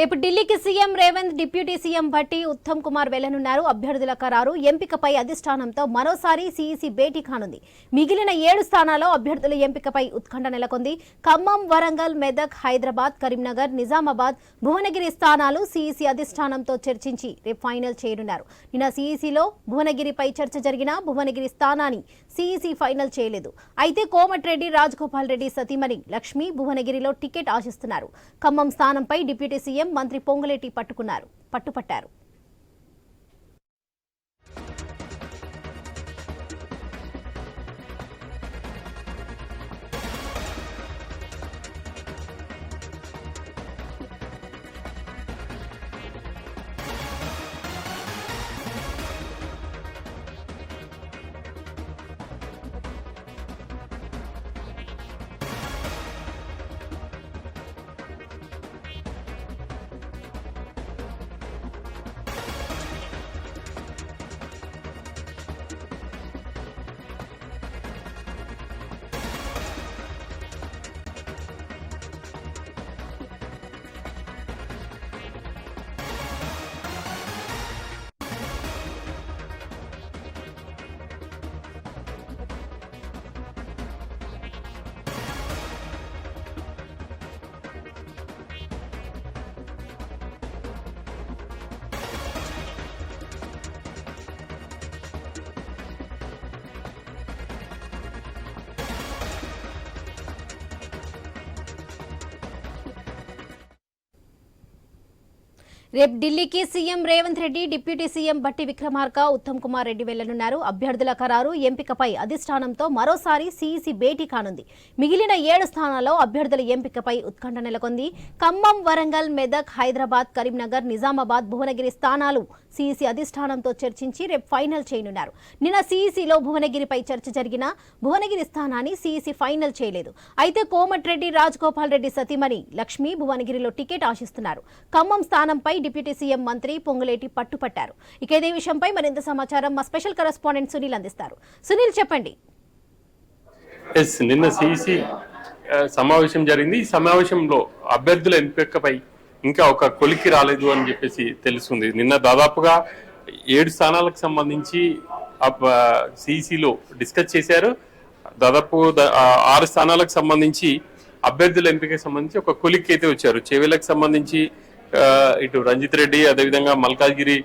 రేపు ఢిల్లీకి CM Revanth deputy CM Bhatti Uttam Kumar వెళ్ళనున్నారు. అభ్యర్థుల ఖరారు. ఎంపికపై అధిష్టానంతో మరోసారి సీఈసీ భేటీ కానుంది. మిగిలిన ఏడు స్థానాల్లో అభ్యర్థుల ఎంపికపై ఉత్కంఠ నెలకొంది. ఖమ్మం వరంగల్ మెదక్ హైదరాబాద్ కరీంనగర్ నిజామాబాద్ భువనగిరి స్థానాలు సీఈసీ అధిష్టానంతో చర్చించి రేపు ఫైనల్ చేయనున్నారు. నిన్న సీఈసీలో భువనగిరిపై చర్చ జరిగిన భువనగిరి స్థానాన్ని సీఈసీ ఫైనల్ చేయలేదు. అయితే కోమటిరెడ్డి రాజగోపాల్ రెడ్డి సతీమణి లక్ష్మి భువనగిరిలో టికెట్ ఆశిస్తున్నారు. ఖమ్మం స్థానంపై డిప్యూటీ సీఎం మంత్రి పొంగులేటి పట్టుకున్నారు పట్టుపట్టారు. రేపు ఢిల్లీకి CM Revanth Reddy deputy CM Bhatti Vikramarka Uttam Kumar Reddy వెళ్ళనున్నారు. అభ్యర్థుల ఖరారు ఎంపికపై అధిష్టానంతో మరోసారి సీఈసీ భేటీ కానుంది. మిగిలిన ఏడు స్థానాల్లో అభ్యర్థుల ఎంపికపై ఉత్కంఠ నెలకొంది. ఖమ్మం వరంగల్ మెదక్ హైదరాబాద్ కరీంనగర్ నిజామాబాద్ భువనగిరి స్థానాలు సిఇసి అధిష్టానంతో చర్చించి రేపు ఫైనల్ చేయనున్నారు. నిన్న సిఇసిలో భువనగిరిపై చర్చ జరిగిన భువనగిరి స్థానాన్ని సిఇసి ఫైనల్ చేయలేదు. అయితే కోమటిరెడ్డి రాజగోపాల్ రెడ్డి సతీమణి లక్ష్మి భువనగిరిలో టికెట్ ఆశిస్తున్నారు. ఖమ్మం స్థానంపై డిప్యూటీ సీఎం మంత్రి పొంగులేటి పట్టుపట్టారు. ఇక ఇదే విషయంపై మరింత సమాచారం మా స్పెషల్ కరెస్పాండెంట్ సునీల్ అందిస్తారు. సునీల్ చెప్పండి. నిన్న సిఇసి సమావేశం జరిగింది. ఈ సమావేశంలో అభ్యర్థుల ఎంపికపై ఇంకా ఒక కొలికి రాలేదు అని చెప్పేసి తెలుస్తుంది. నిన్న దాదాపుగా ఏడు స్థానాలకు సంబంధించి సిఇసిలో డిస్కస్ చేశారు. దాదాపు ఆరు స్థానాలకు సంబంధించి అభ్యర్థుల ఎంపికకి సంబంధించి ఒక కొలిక్కి అయితే వచ్చారు. చెవిలకు సంబంధించి ఇటు రంజిత్ రెడ్డి అదేవిధంగా మల్కాజ్గిరి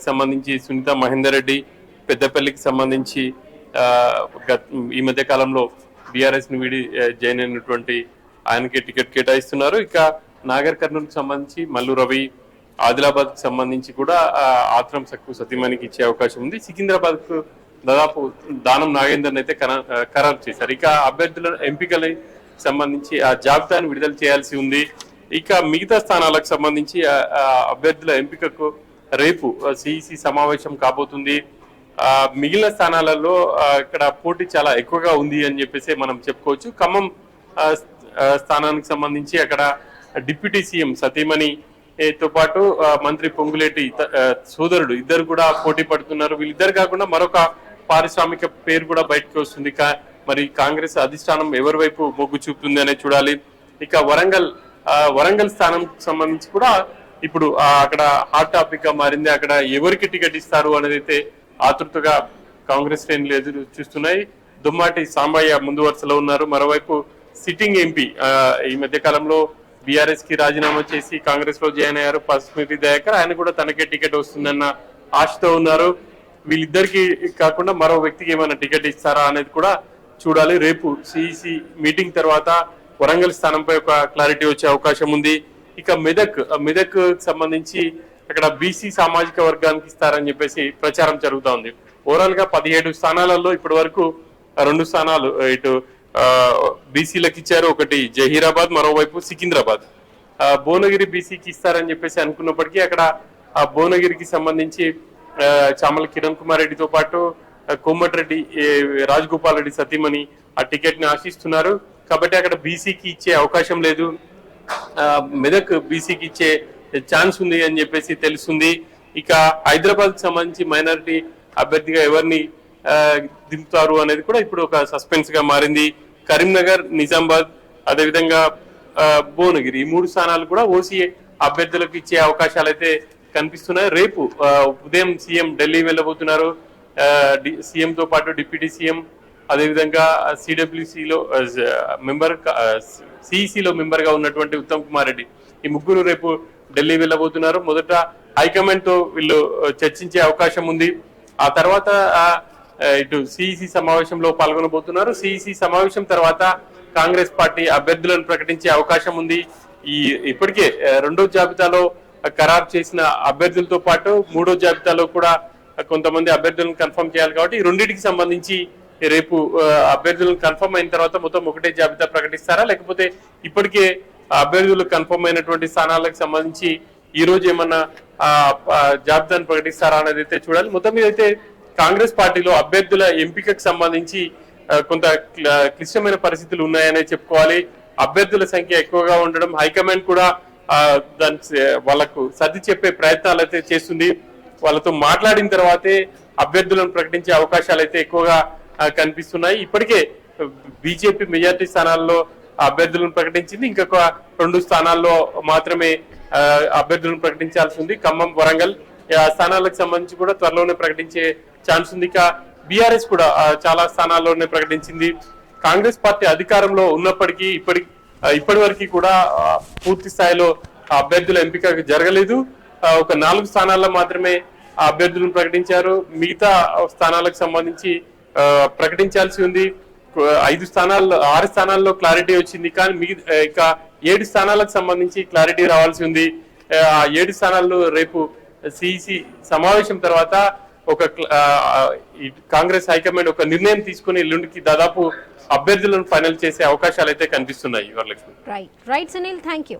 సంబంధించి సునీత మహేందర్ రెడ్డి పెద్దపల్లికి సంబంధించి గత- ఈ మధ్య కాలంలో బీఆర్ఎస్ని వీడి జాయిన్ అయినటువంటి ఆయనకి టికెట్ కేటాయిస్తున్నారు. ఇక నాగర్ కర్నూలుకి సంబంధించి మల్లు రవి ఆదిలాబాద్కు సంబంధించి కూడా ఆత్రం సక్కు సతీమణికి ఇచ్చే అవకాశం ఉంది. సికింద్రాబాద్కు దాదాపు దానం నాగేందర్ని అయితే కన- ఖరారు చేశారు. ఇక అభ్యర్థుల ఎంపికలై సంబంధించి ఆ జాబితాను విడుదల చేయాల్సి ఉంది. ఇక మిగతా స్థానాలకు సంబంధించి అభ్యర్థుల ఎంపికకు రేపు సిఇసి సమావేశం కాబోతుంది. మిగిలిన స్థానాలలో ఇక్కడ పోటీ చాలా ఎక్కువగా ఉంది అని చెప్పేసి మనం చెప్పుకోవచ్చు. ఖమ్మం స్థానానికి సంబంధించి అక్కడ డిప్యూటీ సీఎం సతీమణి తో పాటు మంత్రి పొంగులేటి సోదరుడు ఇద్దరు కూడా పోటీ పడుతున్నారు. వీళ్ళిద్దరు కాకుండా మరొక పారిశ్రామిక పేరు కూడా బయటకు వస్తుంది. మరి కాంగ్రెస్ అధిష్టానం ఎవరి వైపు మొగ్గు చూపుతుంది అనేది చూడాలి. ఇక వరంగల్ వరంగల్ స్థానం సంబంధించి కూడా ఇప్పుడు అక్కడ హాట్ టాపిక్గా మారింది. అక్కడ ఎవరికి టికెట్ ఇస్తారు అనేది అయితే ఆతృతగా కాంగ్రెస్ శ్రేణులు ఎదురు చూస్తున్నాయి. దుమ్మాటి సాంబయ్య ముందు వరుసలో ఉన్నారు. మరోవైపు సిట్టింగ్ ఎంపీ ఈ మధ్య కాలంలో బీఆర్ఎస్కి రాజీనామా చేసి కాంగ్రెస్లో జాయిన్ అయ్యారు పసుమిటి దయాకర్. ఆయన కూడా తనకే టికెట్ వస్తుందన్న ఆశతో ఉన్నారు. వీళ్ళిద్దరికి కాకుండా మరో వ్యక్తికి ఏమైనా టికెట్ ఇస్తారా అనేది కూడా చూడాలి. రేపు సిఇసి మీటింగ్ తర్వాత వరంగల్ స్థానంపై ఒక క్లారిటీ వచ్చే అవకాశం ఉంది. ఇక మెదక్ మెదక్ సంబంధించి అక్కడ బీసీ సామాజిక వర్గానికి ఇస్తారని చెప్పేసి ప్రచారం జరుగుతూ ఉంది ఓవరాల్గా పదిహేడు స్థానాలలో ఇప్పటి వరకు రెండు స్థానాలు ఇటు బీసీలకు ఇచ్చారు. ఒకటి జహీరాబాద్ మరోవైపు సికింద్రాబాద్. భువనగిరి బీసీకి ఇస్తారని చెప్పేసి అనుకున్నప్పటికీ అక్కడ ఆ భువనగిరికి సంబంధించి చామల కిరణ్ కుమార్ రెడ్డితో పాటు కోమటిరెడ్డి ఏ, రాజగోపాల్ రెడ్డి సతీమణి ఆ టికెట్ని ఆశిస్తున్నారు. కాబట్టి అక్కడ బీసీకి ఇచ్చే అవకాశం లేదు. మెదక్ బీసీకి ఇచ్చే ఛాన్స్ ఉంది అని చెప్పేసి తెలుస్తుంది. ఇక హైదరాబాద్ సంబంధించి మైనారిటీ అభ్యర్థిగా ఎవరిని దింపుతారు అనేది కూడా ఇప్పుడు ఒక సస్పెన్స్గా మారింది. కరీంనగర్ నిజామాబాద్ అదేవిధంగా భువనగిరి ఈ మూడు స్థానాలు కూడా ఓసీ అభ్యర్థులకు ఇచ్చే అవకాశాలు అయితే కనిపిస్తున్నాయి. రేపు ఉదయం సీఎం ఢిల్లీ వెళ్ళబోతున్నారు. సీఎం తో పాటు డిప్యూటీ సీఎం అదేవిధంగా సిడబ్ల్యూసిలో మెంబర్ సిఇసిలో మెంబర్గా ఉన్నటువంటి ఉత్తమ్ కుమార్ రెడ్డి ఈ ముగ్గురు రేపు ఢిల్లీ వెళ్ళబోతున్నారు. మొదట హైకమాండ్తో వీళ్ళు చర్చించే అవకాశం ఉంది. ఆ తర్వాత ఇటు సిఈసి సమావేశంలో పాల్గొనబోతున్నారు. సిఈసి సమావేశం తర్వాత కాంగ్రెస్ పార్టీ అభ్యర్థులను ప్రకటించే అవకాశం ఉంది. ఈ ఇప్పటికే రెండో జాబితాలో ఖరారు చేసిన అభ్యర్థులతో పాటు మూడో జాబితాలో కూడా కొంతమంది అభ్యర్థులను కన్ఫర్మ్ చేయాలి కాబట్టి ఈ రెండింటికి సంబంధించి రేపు అభ్యర్థులను కన్ఫర్మ్ అయిన తర్వాత మొత్తం ఒకటే జాబితా ప్రకటిస్తారా? లేకపోతే ఇప్పటికే అభ్యర్థులు కన్ఫర్మ్ అయినటువంటి స్థానాలకు సంబంధించి ఈ రోజు ఏమన్నా జాబితాను ప్రకటిస్తారా అనేది అయితే చూడాలి. మొత్తం మీద అయితే కాంగ్రెస్ పార్టీలో అభ్యర్థుల ఎంపికకు సంబంధించి కొంత క్లిష్టమైన పరిస్థితులు ఉన్నాయనే చెప్పుకోవాలి. అభ్యర్థుల సంఖ్య ఎక్కువగా ఉండడం హైకమాండ్ కూడా దాని వాళ్ళకు సర్ది చెప్పే ప్రయత్నాలు అయితే చేస్తుంది. వాళ్ళతో మాట్లాడిన తర్వాతే అభ్యర్థులను ప్రకటించే అవకాశాలు అయితే ఎక్కువగా కనిపిస్తున్నాయి. ఇప్పటికే బీజేపీ మెజార్టీ స్థానాల్లో అభ్యర్థులను ప్రకటించింది. ఇంకొక రెండు స్థానాల్లో మాత్రమే అభ్యర్థులను ప్రకటించాల్సి ఉంది. ఖమ్మం వరంగల్ స్థానాలకు సంబంధించి కూడా త్వరలోనే ప్రకటించే ఛాన్స్ ఉంది. ఇక బీఆర్ఎస్ కూడా చాలా స్థానాల్లోనే ప్రకటించింది. కాంగ్రెస్ పార్టీ అధికారంలో ఉన్నప్పటికీ ఇప్పటి ఇప్పటి వరకు కూడా పూర్తి స్థాయిలో అభ్యర్థుల ఎంపిక జరగలేదు. ఒక నాలుగు స్థానాల్లో మాత్రమే ఆ అభ్యర్థులను ప్రకటించారు. మిగతా స్థానాలకు సంబంధించి ప్రకటించాల్సి ఉంది. ఐదు స్థానాల్లో ఆరు స్థానాల్లో క్లారిటీ వచ్చింది. కానీ మిగతా ఇక ఏడు స్థానాలకు సంబంధించి క్లారిటీ రావాల్సి ఉంది. ఆ ఏడు స్థానాల్లో రేపు సిఇసి సమావేశం తర్వాత ఒక ఈ కాంగ్రెస్ హైకమాండ్ ఒక నిర్ణయం తీసుకుని ఎల్లుండికి దాదాపు అభ్యర్థులను ఫైనల్ చేసే అవకాశాలు అయితే కనిపిస్తున్నాయి Varalakshmi. Right right Sunil thank you